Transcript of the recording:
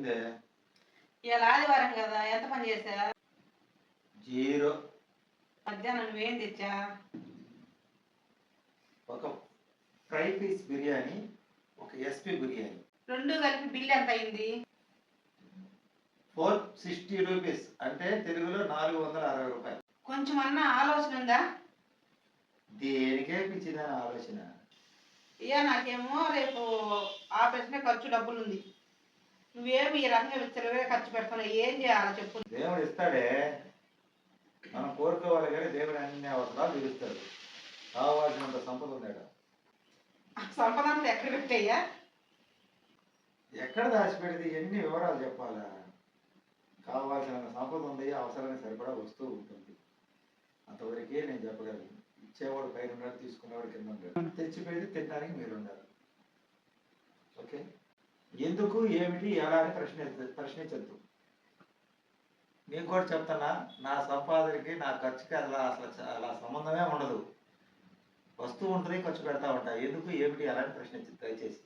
ఏందే ఇలా ఆదివారం కదా ఎంత పని చేసా జీరో. మధ్యాహ్నం నువ్వేం తెచ్చా? ఒక ఫ్రై పీస్ బిర్యానీ ఒక ఎస్పీ బిర్యానీ. రెండు కలిపి బిల్ ఎంత అయింది? Four sixty rupees. అంటే తెలుగులో నాలుగు వందల అరవై రూపాయలు. కొంచెం అన్నా ఆలోచన ఉందా? దేనికే పిచ్చిన ఆలోచన? ఇయ్యా నాకేమో రేపు ఆపరేషన్ ఖర్చు డబ్బులు ఉంది నువ్వేమి ఈ రకంగా విచ్చలవే ఖర్చు పెడుతున్నావు? ఏం చేయాలో చెప్పు. దేవుడు ఇస్తాడే. మనం కోరుకోవాలి కానీ దేవుడు అన్ని అవసరాలు తీరుస్తాడు. కావాల్సినంత సంపద ఉందాడు ఆ సంపద అంతా ఎక్కడ పెట్టయ్యా? ఎక్కడ దాచిపెడితే ఎన్ని వివరాలు చెప్పాలా? కావాల్సిన సంపద ఉంది అవసరానికి సరిపడా వస్తూ ఉంటుంది. అంతవరకే నేను చెప్పగలను. ఇచ్చేవాడు పైన ఉన్నాడు తీసుకునేవాడు కింద ఉన్నాడు తెచ్చి పెడితే తినడానికి మీరు ఉండాలి. ఓకే? ఎందుకు ఏమిటి ఎలా అని ప్రశ్న ప్రశ్నించద్దు. నేను కూడా చెప్తున్నా నా సంపాదనకి నా ఖర్చుకి అలా అసలు అలా సంబంధమే ఉండదు. వస్తువు ఉంటుంది ఖర్చు పెడతా ఉంటా ఎందుకు ఏమిటి ఎలా అని ప్రశ్నించదు దయచేసి.